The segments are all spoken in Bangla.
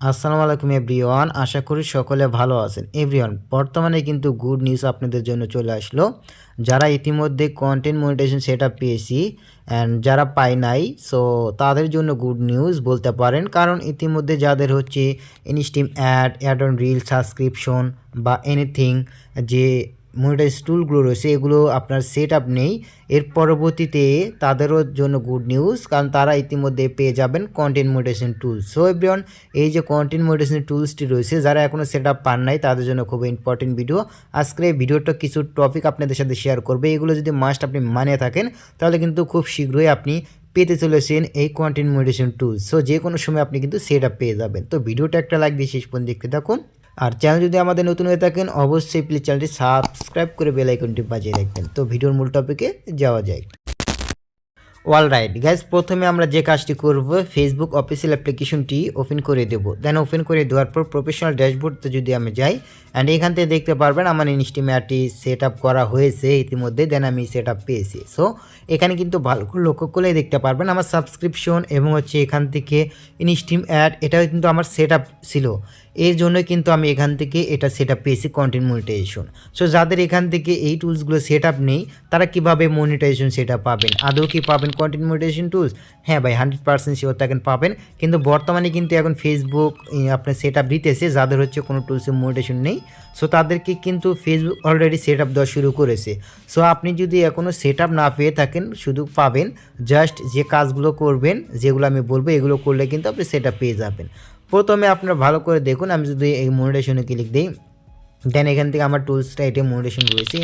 আসসালামু আলাইকুম এভরিওয়ান, আশা করি সকলে ভালো আছেন। এভরিওয়ান, বর্তমানে কিন্তু গুড নিউজ আপনাদের জন্য চলে আসলো। যারা ইতিমধ্যে কন্টেন্ট মনিটেশন সেট আপ পেয়েছি অ্যান্ড যারা পায় নাই সো তাদের জন্য গুড নিউজ বলতে পারেন। কারণ ইতিমধ্যে যাদের হচ্ছে instream ad ad on reel subscription বা এনিথিং যে মনিটাইজ টুলগুলো রয়েছে, এগুলো আপনার সেট আপ নেই। এর পরবর্তীতে তাদেরও জন্য গুড নিউজ কারণ তারা ইতিমধ্যে পেয়ে যাবেন content monetisation tools so everyone এই যে কন্টেন্ট মনিটাইজেশন টুলসটি রয়েছে, যারা এখনও সেট আপ পান নাই, তাদের জন্য খুব ইম্পর্টেন্ট ভিডিও আজকের এই ভিডিওটা কিছু টপিক আপনাদের সাথে শেয়ার করবে। এগুলো যদি মাস্ট আপনি মানে থাকেন, তাহলে কিন্তু খুব শীঘ্রই আপনি পেতে চলেছেন এই কন্টেন্ট মনিটাইজেশন টুলস সো যে কোনো সময় আপনি কিন্তু সেট আপ পেয়ে যাবেন। তো, ভিডিওটা একটা লাইক দিয়ে শেষ পর্যন্ত দেখতে থাকুন। আর চ্যানেল যদি আমাদের নতুন হয়ে থাকেন, অবশ্যই প্লিজ চ্যানেলটি সাবস্ক্রাইব করে বেল আইকনটি বাজিয়ে রাখবেন। তো ভিডিওর মূল টপিকে যাওয়া যায় অল রাইট গ্যাস প্রথমে আমরা যে কাজটি করব ফেসবুক অফিসিয়াল অ্যাপ্লিকেশনটি ওপেন করে দেব। দেন ওপেন করে দেওয়ার পর প্রফেশনাল ড্যাশবোর্ডতে যদি আমি যাই অ্যান্ড এখান থেকে দেখতে পারবেন আমার ইনস্টিমেয়ারটি সেট আপ করা হয়েছে ইতিমধ্যে দেন আমি সেট আপ পেয়েছি। সো এখানে কিন্তু ভালো লক্ষ্য করলেই দেখতে পারবেন আমার সাবস্ক্রিপশন এবং হচ্ছে এখান থেকে ইনস্টিম অ্যাড এটাও কিন্তু আমার সেট আপ ছিল। এর জন্য কিন্তু আমি এখান থেকে এটা সেট আপ পেয়েছি কন্টেন্ট মনিটাইজেশন সো যাদের এখান থেকে এই টুলসগুলো সেট আপ নেই, তারা কীভাবে মনিটাইজেশন সেট আপ পাবেন? আদৌ কি পাবেন কন্টেন্ট মনিটাইজেশন টুলস হ্যাঁ ভাই হান্ড্রেড পার্সেন্ট শিওর থাকেন পাবেন। কিন্তু বর্তমানে কিন্তু এখন ফেসবুক আপনার সেট আপ দিতেছে, যাদের হচ্ছে কোনো টুলসের মনিটাইজেশন নেই। সো তাদেরকে কিন্তু ফেসবুক অলরেডি সেট আপ দেওয়া শুরু করেছে। সো আপনি যদি এখনও সেট আপ না পেয়ে থাকেন, শুধু পাবেন জাস্ট যে কাজগুলো করবেন, যেগুলো আমি বলব, এগুলো করলে কিন্তু আপনি সেট আপ পেয়ে যাবেন। প্রথমে আপনারা ভালো করে দেখুন, আমি যদি এই মনিটেশনে ক্লিক দিই দেন এখান থেকে আমার টুলসটা এটা মনিটেশন রয়েছে।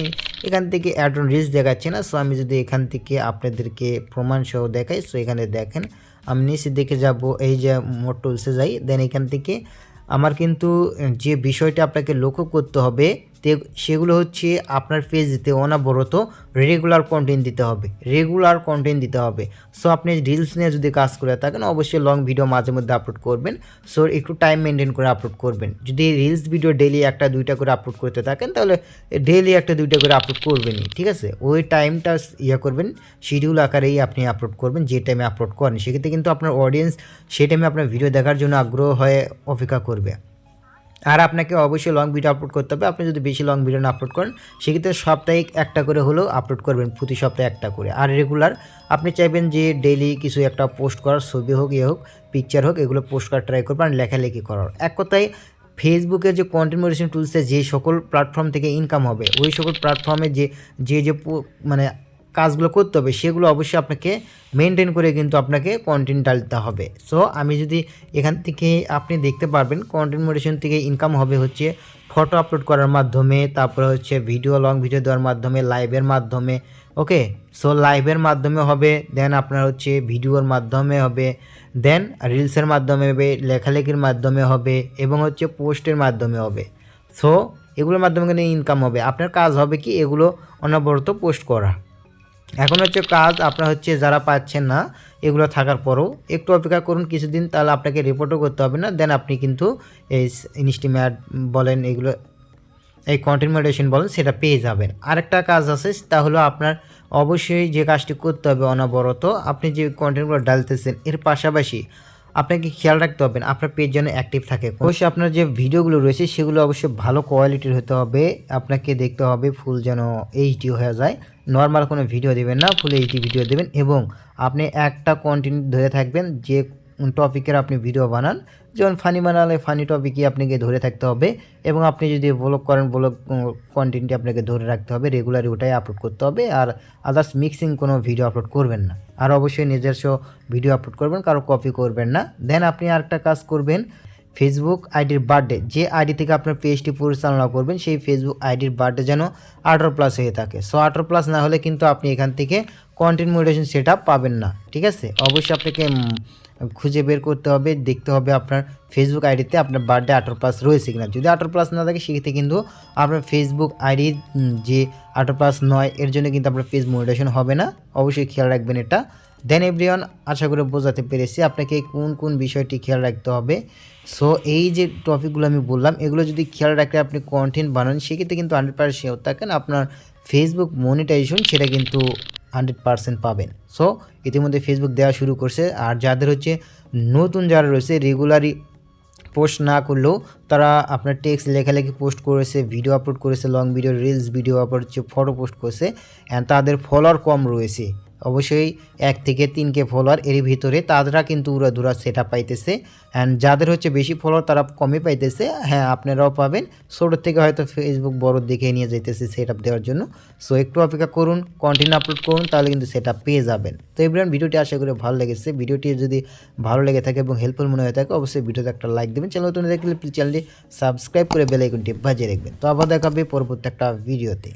এখান থেকে অ্যাডন রিস্ক দেখাচ্ছে না সো আমি যদি এখান থেকে আপনাদেরকে প্রমাণ সহ দেখাই সো এখানে দেখেন, আমি নিচে দেখে যাব, এই যে মোট টুলসে যাই দেন এখান থেকে আমার কিন্তু যে বিষয়টা আপনাকে লক্ষ্য করতে হবে সেগুলো হচ্ছে আপনার পেজতে অনাবরত রেগুলার কন্টেন্ট দিতে হবে রেগুলার কন্টেন্ট দিতে হবে। সো আপনি রিলস নিয়ে যদি কাজ করে থাকেন, অবশ্যই লং ভিডিও মাঝে মধ্যে আপলোড করবেন। সো একটু টাইম মেনটেন করে আপলোড করবেন। যদি রিলস ভিডিও ডেলি একটা, দুইটা করে আপলোড করতে থাকেন, তাহলে ডেলি একটা, দুইটা করে আপলোড করবেনই, ঠিক আছে? ওই টাইমটা ইয়ে করবেন শিডিউল আকারেই আপনি আপলোড করবেন, যে টাইমে আপলোড করেন। সেক্ষেত্রে কিন্তু আপনার অডিয়েন্স সেই টাইমে আপনার ভিডিও দেখার জন্য আগ্রহ হয়ে অপেক্ষা করবে। আর আপনাকে অবশ্যই লং ভিডিও আপলোড করতে হবে। আপনি যদি বেশি লং ভিডিও না আপলোড করেন, সেক্ষেত্রে সাপ্তাহিক একটা করে হলেও আপলোড করবেন, প্রতি সপ্তাহে একটা করে। আর রেগুলার আপনি চাইবেন যে ডেইলি কিছু একটা পোস্ট করার ছবি হোক ইয়ে হোক পিকচার হোক, এগুলো পোস্ট করার ট্রাই করবেন লেখালেখি করার। এক কথায় ফেসবুকের যে কন্টেন্ট মডিশন টুলসে যে সকল প্ল্যাটফর্ম থেকে ইনকাম হবে, ওই সকল প্ল্যাটফর্মে যে যে যে মানে কাজগুলো করতে হবে, সেগুলো অবশ্যই আপনাকে মেনটেন করে কিন্তু আপনাকে কন্টেন্ট ডালতে হবে। সো আমি যদি এখান থেকে আপনি দেখতে পারবেন কন্টেন্ট মোডেশন থেকে ইনকাম হবে হচ্ছে ফটো আপলোড করার মাধ্যমে, তারপরে হচ্ছে ভিডিও লং ভিডিও দেওয়ার মাধ্যমে লাইভের মাধ্যমে ওকে সো লাইভের মাধ্যমে হবে দেন আপনার হচ্ছে ভিডিওর মাধ্যমে হবে দেন রিলসের মাধ্যমে হবে, লেখালেখির মাধ্যমে হবে, এবং হচ্ছে পোস্টের মাধ্যমে হবে। সো এগুলোর মাধ্যমে কিন্তু ইনকাম হবে। আপনার কাজ হবে কি? এগুলো অনবরত পোস্ট করা। এখন হচ্ছে কাজ আপনার হচ্ছে যারা পাচ্ছেন না, এগুলো থাকার পরও একটু অপেক্ষা করুন, কিছুদিন তাহলে আপনাকে রিপোর্টও করতে হবে না দেন আপনি কিন্তু এই ইনস্টিমেট বলেন, এগুলো এই কন্টেন্ট বলেন, সেটা পেয়ে যাবেন। আরেকটা কাজ আছে তা হলো আপনার অবশ্যই যে কাজটি করতে হবে অনবরত, আপনি যে কন্টেন্টগুলো ডালতেছেন, এর পাশাপাশি আপনাকে খেয়াল রাখতে হবে আপনার পেজ যেন অ্যাক্টিভ থাকে। অবশ্যই আপনার যে ভিডিওগুলো রয়েছে, সেগুলো অবশ্যই ভালো কোয়ালিটির হতে হবে। আপনাকে দেখতে হবে ফুল যেন এইচডি হয়ে যায়। নর্মাল কোনো ভিডিও দেবেন না ফুল এইচডি ভিডিও দেবেন এবং আপনি একটা কন্টিনিউ ধরে থাকবেন যে টপিকের আপনি ভিডিও বানান। যেমন ফানি বানালে ফানি টপিকই আপনাকে ধরে থাকতে হবে এবং আপনি যদি ব্লগ করেন ব্লগ কন্টেন্টটি আপনাকে ধরে রাখতে হবে রেগুলারই ওটাই আপলোড করতে হবে আর আদার্স মিক্সিং কোনো ভিডিও আপলোড করবেন না। আর অবশ্যই নিজস্ব ভিডিও আপলোড করবেন, কারও কপি করবেন না। দেন আপনি আরেকটা কাজ করবেন ফেসবুক আইডির বার্থডে যে আইডি থেকে আপনার পেজটি পরিচালনা করবেন, সেই ফেসবুক আইডির বার্থডে যেন আঠারো প্লাস হয়ে থাকে। সো আঠারো প্লাস না হলে কিন্তু আপনি এখান থেকে কন্টেন্ট মডিটেশন সেট পাবেন না, ঠিক আছে? অবশ্যই আপনাকে খুঁজে বের করতে হবে, দেখতে হবে আপনার ফেসবুক আইডিতে আপনার বার্থডে আঠারো প্লাস রয়েছে কিনা। যদি আঠারো প্লাস না থাকে, সেক্ষেত্রে কিন্তু আপনার ফেসবুক আইডি যে আঠারো প্লাস নয়, এর জন্য কিন্তু আপনার ফেস মডিটেশন হবে না। অবশ্যই খেয়াল রাখবেন এটা। দেন এভরিওয়ান আশা করে বোঝাতে পেরেছি আপনাকে কোন কোন বিষয়টি খেয়াল রাখতে হবে। সো এই যে টপিকগুলো আমি বললাম, এগুলো যদি খেয়াল রাখলে আপনি কন্টেন্ট বানান, সেক্ষেত্রে কিন্তু হান্ড্রেড পার্সেন্ট থাকেন আপনার ফেসবুক মনিটাইজেশন সেটা কিন্তু হান্ড্রেড পারসেন্ট পাবেন। সো ইতিমধ্যে ফেসবুক দেওয়া শুরু করছে। আর যাদের হচ্ছে নতুন যারা রয়েছে রেগুলারই পোস্ট না করলেও তারা আপনার টেক্সট লেখালেখি পোস্ট করেছে ভিডিও আপলোড করেছে long video reels video upload হচ্ছে ফটো পোস্ট করেছে অ্যান্ড তাদের ফলোয়ার কম রয়েছে। অবশ্যই এক থেকে তিনকে ফলোয়ার এর ভিতরে তারা কিন্তু উড়াধুরা সেট পাইতেছে। অ্যান্ড যাদের হচ্ছে বেশি ফলোয়ার তারা কমই পাইতেছে। হ্যাঁ আপনারাও পাবেন। ছোটোর থেকে হয়তো ফেসবুক বড় দেখে নিয়ে যাইতেছে সেট দেওয়ার জন্য। সো একটু অপেক্ষা করুন কন্টেন্ট আপলোড করুন, তাহলে কিন্তু সেট পেয়ে যাবেন। তো এবার ভিডিওটি আশা করি ভালো লেগেছে। ভিডিওটি যদি ভালো লেগে থাকে এবং হেল্পফুল মনে হয়ে থাকে, অবশ্যই ভিডিওতে একটা লাইক দেবেন। চ্যানেল নতুন দেখলে চ্যানেলটি সাবস্ক্রাইব করে বেল আইকনটি বাজিয়ে রাখবেন। তো আবার দেখাবে পরবর্তী একটা ভিডিওতে